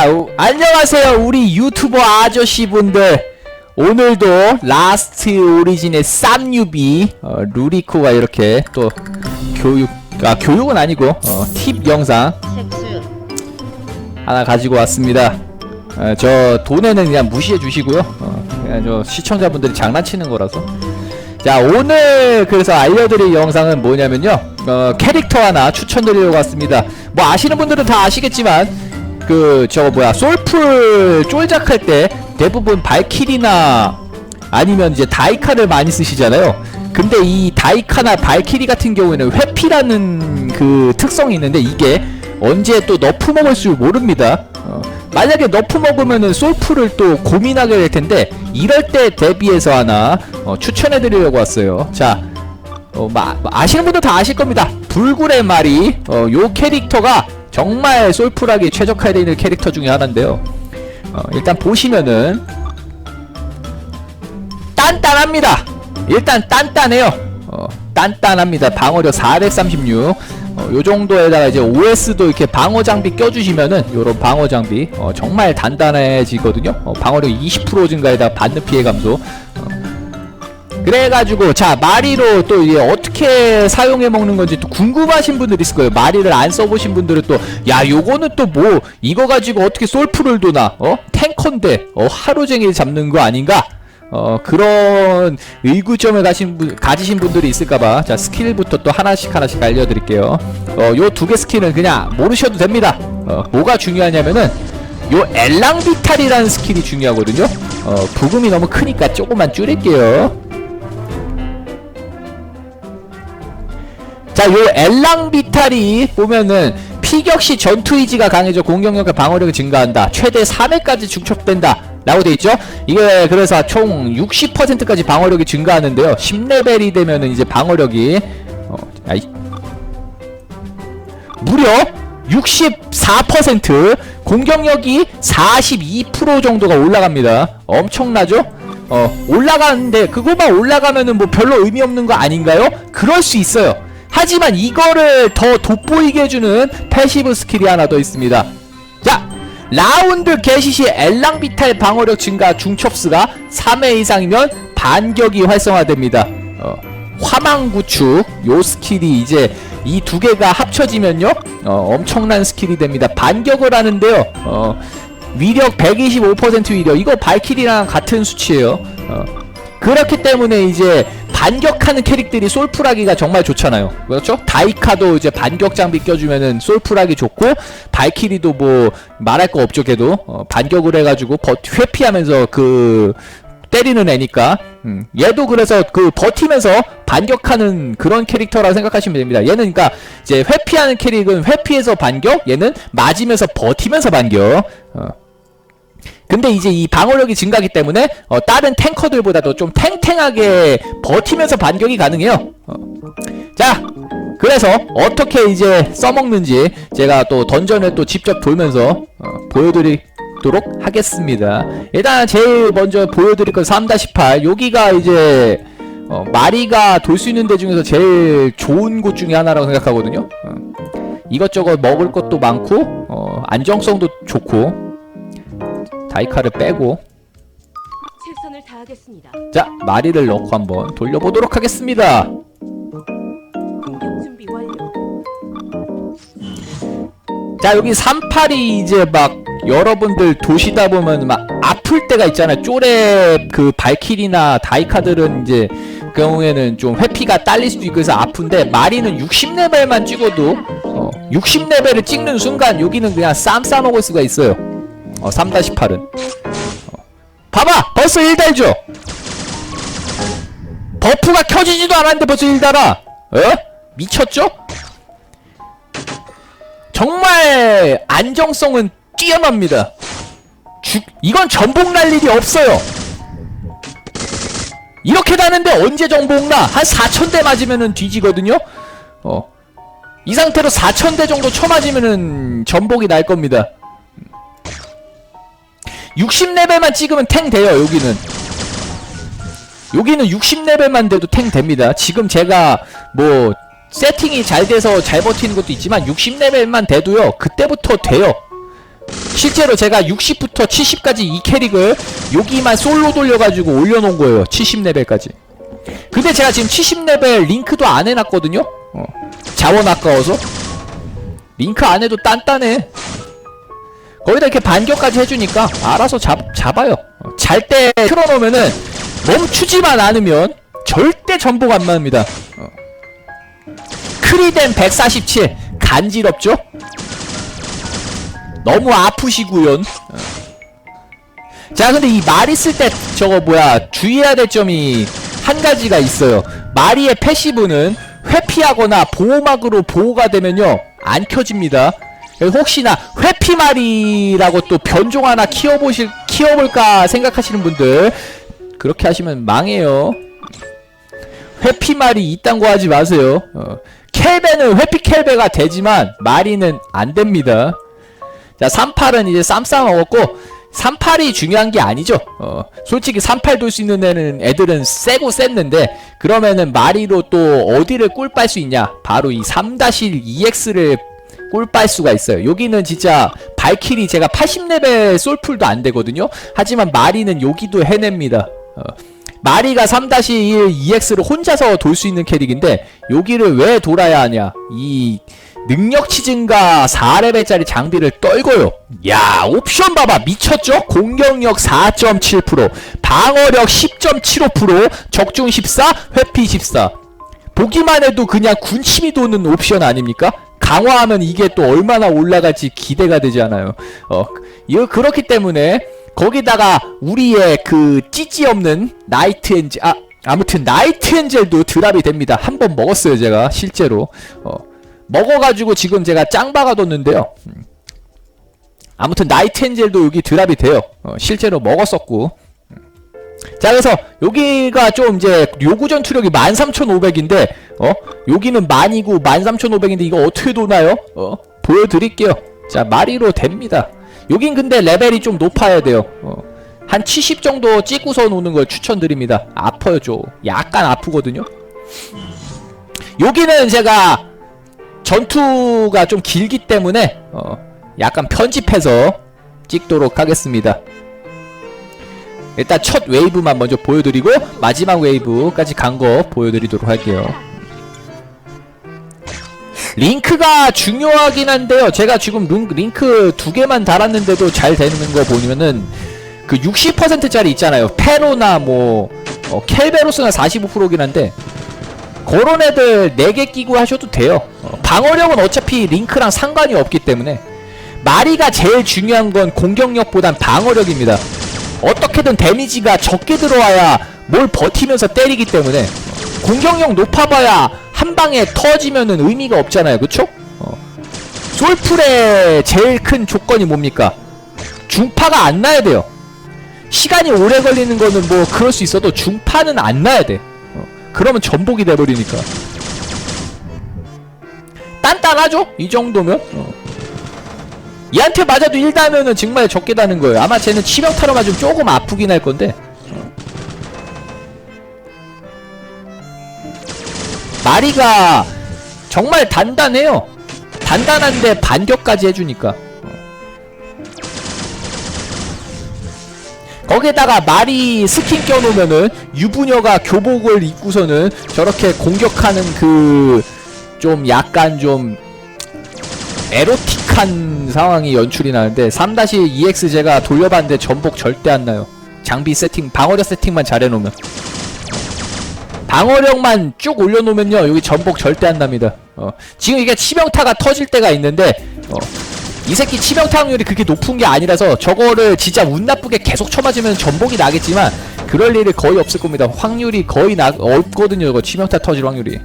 자, 우- 안녕하세요. 우리 유튜버 아저씨분들. 오늘도 라스트 오리진의 쌈유비 어, 루리코가 이렇게 또 교육 아 교육은 아니고 어, 팁 영상 하나 가지고 왔습니다. 어, 저 돈에는 그냥 무시해 주시고요. 어, 그냥 저 시청자분들이 장난치는 거라서. 자 오늘 그래서 알려드릴 영상은 뭐냐면요. 어, 캐릭터 하나 추천드리려고 왔습니다. 뭐 아시는 분들은 다 아시겠지만 그 저거 뭐야 솔풀 쫄작 할 때 대부분 발키리나 아니면 이제 다이카를 많이 쓰시잖아요. 근데 이 다이카나 발키리 같은 경우에는 회피라는 그 특성이 있는데 이게 언제 또 너프 먹을 줄 모릅니다. 어, 만약에 너프 먹으면은 솔풀을 또 고민하게 될 텐데 이럴 때 대비해서 하나 어, 추천해 드리려고 왔어요. 자, 어, 마, 아시는 분들 다 아실 겁니다. 불굴의 말이 어, 요 캐릭터가 정말 솔풀하게 최적화되어 있는 캐릭터 중에 하나인데요. 어, 일단 보시면은 단단합니다. 일단 단단해요. 어, 단단합니다. 방어력 436. 어, 요 정도에다가 이제 OS도 이렇게 방어 장비 껴주시면은 요런 방어 장비 어, 정말 단단해지거든요. 어, 방어력 20% 증가에다 받는 피해 감소. 어, 그래가지고 자 마리로 또 이게 어떻게 사용해 먹는 건지 또 궁금하신 분들 있을 거예요. 마리를 안 써보신 분들은 또 야 요거는 또 뭐 이거 가지고 어떻게 솔프를 도나 어 탱커인데 어 하루 종일 잡는 거 아닌가? 어 그런 의구점을 가신 분 가지신 분들이 있을까봐 자 스킬부터 또 하나씩 하나씩 알려드릴게요. 어 요 두 개 스킬은 그냥 모르셔도 됩니다. 어 뭐가 중요하냐면은 요 엘랑비탈이라는 스킬이 중요하거든요. 어 부금이 너무 크니까 조금만 줄일게요. 자, 요 엘랑 비탈이 보면은 피격시 전투 의지가 강해져 공격력과 방어력이 증가한다. 최대 3회까지 중첩된다. 라고 돼 있죠? 이게 그래서 총 60%까지 방어력이 증가하는데요. 10레벨이 되면은 이제 방어력이 어, 아이 무려 64% 공격력이 42% 정도가 올라갑니다. 엄청나죠? 어, 올라가는데 그거만 올라가면은 뭐 별로 의미 없는 거 아닌가요? 그럴 수 있어요. 하지만 이거를 더 돋보이게 해주는 패시브 스킬이 하나 더 있습니다. 자, 라운드 개시 시 엘랑비탈 방어력 증가 중첩수가 3회 이상이면 반격이 활성화됩니다. 어, 화망구축 요 스킬이 이제 이 두 개가 합쳐지면요 어, 엄청난 스킬이 됩니다. 반격을 하는데요. 어, 위력 125% 위력 이거 발키리랑 같은 수치예요. 어, 그렇기 때문에 이제 반격하는 캐릭들이 솔프라기가 정말 좋잖아요. 그렇죠? 다이카도 이제 반격 장비 껴주면은 솔프라기 좋고 발키리도 뭐 말할 거 없죠. 걔도 어, 반격을 해가지고 버, 회피하면서 그 때리는 애니까 음, 얘도 그래서 그 버티면서 반격하는 그런 캐릭터라 생각하시면 됩니다. 얘는 그러니까 이제 회피하는 캐릭은 회피해서 반격, 얘는 맞으면서 버티면서 반격. 어. 근데 이제 이 방어력이 증가하기 때문에 어, 다른 탱커들보다도 좀 탱탱하게 버티면서 반격이 가능해요. 어. 자, 그래서 어떻게 이제 써먹는지 제가 또 던전을 또 직접 돌면서 어, 보여드리도록 하겠습니다. 일단 제일 먼저 보여드릴 건 3-8. 여기가 이제 어, 마리가 돌 수 있는 데 중에서 제일 좋은 곳 중에 하나라고 생각하거든요. 어. 이것저것 먹을 것도 많고 어, 안정성도 좋고 다이카를 빼고 최선을 다하겠습니다. 자 마리를 넣고 한번 돌려보도록 하겠습니다 공격 준비 완료. 자 여기 38이 이제 막 여러분들 도시다 보면 막 아플 때가 있잖아요 쪼레 그 발키리나 다이카들은 이제 그 경우에는 좀 회피가 딸릴 수도 있고 해서 아픈데 마리는 60레벨만 찍어도 어, 60레벨을 찍는 순간 여기는 그냥 쌈 싸먹을 수가 있어요 어 3-8은 어. 봐봐 벌써 1달죠 버프가 켜지지도 않았는데 벌써 1달아 어? 미쳤죠? 정말 안정성은 뛰어납니다. 주, 이건 전복 날 일이 없어요. 이렇게 다는데 언제 전복 나? 한 4천대 맞으면은 뒤지거든요? 어. 이 상태로 4천대 정도 쳐맞으면은 전복이 날 겁니다. 60레벨만 찍으면 탱 돼요, 여기는. 여기는 60레벨만 돼도 탱 됩니다. 지금 제가 뭐 세팅이 잘 돼서 잘 버티는 것도 있지만 60레벨만 돼도요. 그때부터 돼요. 실제로 제가 60부터 70까지 이 캐릭을 여기만 솔로 돌려가지고 올려놓은 거예요 70레벨까지 근데 제가 지금 70레벨 링크도 안 해놨거든요 어. 자원 아까워서 링크 안 해도 단단해 거기다 이렇게 반격까지 해주니까 알아서 잡, 잡아요 어, 잘때 틀어놓으면은 멈추지만 않으면 절대 전복 안 맞습니다 어. 크리덴 147 간지럽죠? 너무 아프시구요 자 근데 이말 있을 때 저거 뭐야 주의해야 될 점이 한 가지가 있어요 마리의 패시브는 회피하거나 보호막으로 보호가 되면요 안 켜집니다 혹시나 회피말이라고 또 변종 하나 키워보실 키워볼까 생각하시는 분들 그렇게 하시면 망해요. 회피말이 이딴 거 하지 마세요. 어. 켈베는 회피 켈베가 되지만 마리는 안 됩니다. 자 38은 이제 쌈싸 먹었고 38이 중요한 게 아니죠. 어 솔직히 38 돌 수 있는 애는 애들은 세고 셌는데 그러면은 마리로 또 어디를 꿀 빨 수 있냐? 바로 이 3-2X를 꿀 빨 수가 있어요. 여기는 진짜 발키리 제가 80레벨 솔풀도 안 되거든요. 하지만 마리는 여기도 해냅니다. 어. 마리가 3-1 EX를 혼자서 돌 수 있는 캐릭인데 여기를 왜 돌아야 하냐? 이 능력치 증가 4레벨짜리 장비를 떨고요. 야 옵션 봐봐. 미쳤죠? 공격력 4.7% 방어력 10.75% 적중 14 회피 14 보기만 해도 그냥 군침이 도는 옵션 아닙니까? 강화하면 이게 또 얼마나 올라갈지 기대가 되지 않아요. 어 이거 그렇기 때문에 거기다가 우리의 그 찌찌 없는 나이트 엔젤 아 아무튼 나이트 엔젤도 드랍이 됩니다. 한 번 먹었어요 제가 실제로. 어 먹어가지고 지금 제가 짱 박아뒀는데요. 음. 아무튼 나이트 엔젤도 여기 드랍이 돼요. 어, 실제로 먹었었고. 음. 자 그래서 여기가 좀 이제 요구 전투력이 13,500인데 어? 여기는 만이고 13,500인데 이거 어떻게 도나요? 어? 보여드릴게요. 자 마리로 됩니다. 여긴 근데 레벨이 좀 높아야 돼요. 어. 한 70 정도 찍고서 노는 걸 추천드립니다. 아파요 좀 약간 아프거든요. 여기는 제가 전투가 좀 길기 때문에 어, 약간 편집해서 찍도록 하겠습니다 일단 첫 웨이브만 먼저 보여드리고 마지막 웨이브까지 간 거 보여드리도록 할게요. 링크가 중요하긴 한데요. 제가 지금 링, 링크 두 개만 달았는데도 잘 되는 거 보면은 그 60%짜리 있잖아요. 페로나 뭐 어, 켈베로스가 45%긴 한데 그런 애들 4개 끼고 하셔도 돼요. 어, 방어력은 어차피 링크랑 상관이 없기 때문에. 마리가 제일 중요한 건 공격력보단 방어력입니다 어떻게든 데미지가 적게 들어와야 뭘 버티면서 때리기 때문에 공격력 높아봐야 한 방에 터지면은 의미가 없잖아요 그쵸? 어. 솔풀의 제일 큰 조건이 뭡니까? 중파가 안 나야 돼요 시간이 오래 걸리는 거는 뭐 그럴 수 있어도 중파는 안 나야 돼 어. 그러면 전복이 돼버리니까 단단하죠? 이 정도면 어. 얘한테 맞아도 1다면은 정말 적게 다는 거예요 아마 쟤는 치명타로 맞으면 조금 아프긴 할 건데 어. 마리가 정말 단단해요 단단한데 반격까지 해주니까 어. 거기에다가 마리 스킨 껴놓으면은 유부녀가 교복을 입고서는 저렇게 공격하는 그 좀 약간 좀 에로틱 한 상황이 연출이 나는데 3-2X 제가 돌려봤는데 전복 절대 안 나요. 장비 세팅 방어력 세팅만 잘 해놓으면. 방어력만 쭉 올려놓으면요 여기 전복 절대 안 납니다. 어, 지금 이게 치명타가 터질 때가 있는데 어, 이 새끼 치명타 확률이 그렇게 높은 게 아니라서 저거를 진짜 운 나쁘게 계속 쳐맞으면 전복이 나겠지만 그럴 일이 거의 없을 겁니다. 확률이 거의 나, 없거든요 이거 치명타 터질 확률이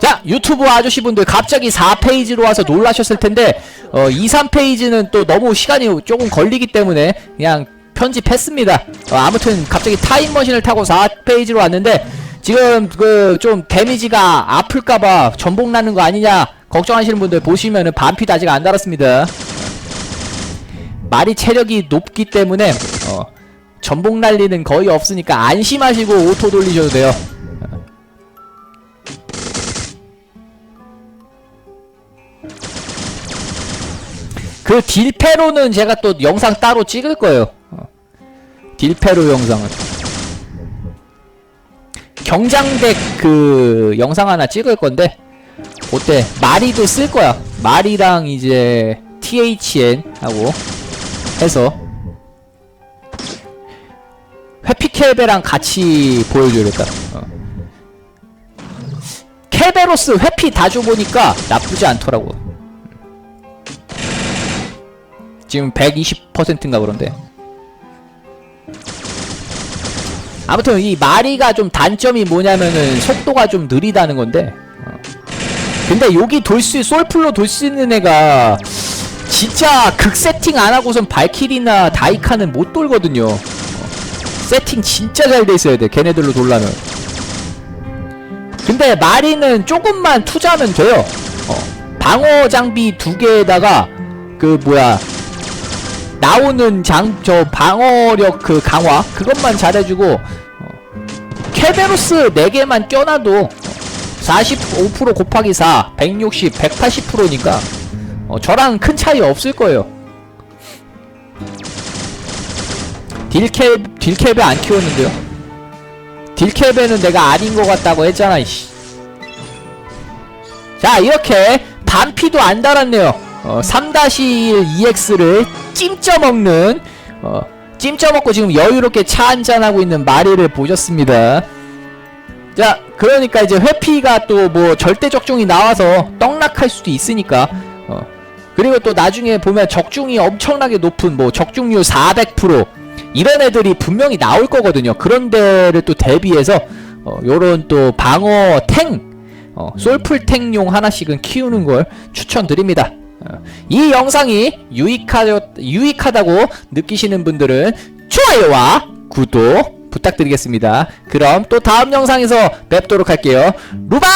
자 유튜브 아저씨분들 갑자기 4페이지로 와서 놀라셨을 텐데 어, 2, 3페이지는 또 너무 시간이 조금 걸리기 때문에 그냥 편집했습니다. 어, 아무튼 갑자기 타임머신을 타고 4페이지로 왔는데 지금 그 좀 데미지가 아플까봐 전복 나는 거 아니냐 걱정하시는 분들 보시면은 반피도 아직 안 달았습니다. 말이 체력이 높기 때문에 어, 전복 난리는 거의 없으니까 안심하시고 오토 돌리셔도 돼요. 그 딜페로는 제가 또 영상 따로 찍을 거예요. 어. 딜페로 영상은. 경장덱 그 영상 하나 찍을 건데 그때 마리도 쓸 거야. 마리랑 이제 THN 하고 해서 회피켈베랑 같이 보여줘야겠다. 어. 켈베로스 회피 다 줘보니까 나쁘지 않더라고. 지금 120%인가 그런데. 아무튼 이 마리가 좀 단점이 뭐냐면은 속도가 좀 느리다는 건데. 어. 근데 여기 돌 수, 솔플로 돌 수 있는 애가 진짜 극 세팅 안 하고선 발키리나 다이카는 못 돌거든요. 어. 세팅 진짜 잘 돼 있어야 돼. 걔네들로 돌라면. 근데 마리는 조금만 투자하면 돼요. 어. 방어 장비 두 개에다가 그 뭐야 나오는 장 저 방어력 그 강화 그것만 잘해주고 어. 케베로스 4개만 껴놔도 45% 곱하기 4 160 180%니까 어, 저랑 큰 차이 없을 거예요. 딜캡 딜캡에 안 키웠는데요. 딜캡에는 내가 아닌 것 같다고 했잖아 이씨. 자 이렇게 반피도 안 달았네요. 어, 3-1 EX를 찜쪄 먹는 어, 찜쪄 먹고 지금 여유롭게 차 한잔하고 있는 마리를 보셨습니다 자 그러니까 이제 회피가 또 뭐 절대 적중이 나와서 떡락할 수도 있으니까 어, 그리고 또 나중에 보면 적중이 엄청나게 높은 뭐 적중률 400% 이런 애들이 분명히 나올 거거든요 그런 데를 또 대비해서 어, 요런 또 방어 탱 어, 솔풀 탱용 하나씩은 키우는 걸 추천드립니다. 어, 이 영상이 유익하, 유익하 다고 느끼시는 분들은 좋아요와 구독 부탁드리겠습니다. 그럼 또 다음 영상에서 뵙도록 할게요. 루바!